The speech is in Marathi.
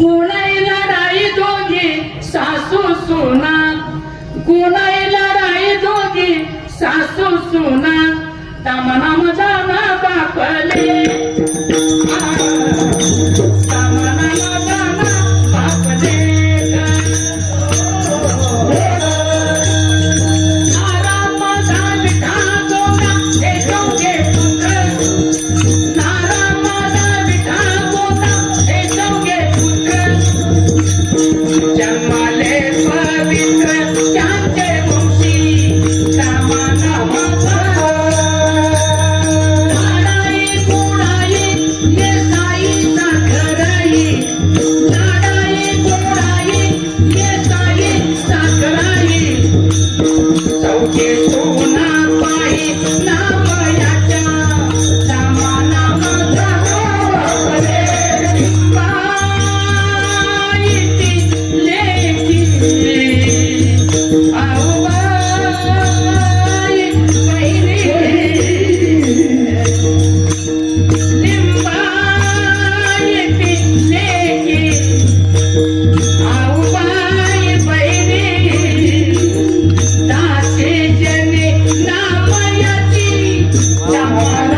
गुणाई लढाई दोघी सासू सुना. गुणाई लढाई दोघी सासू सुना. दमनम जाना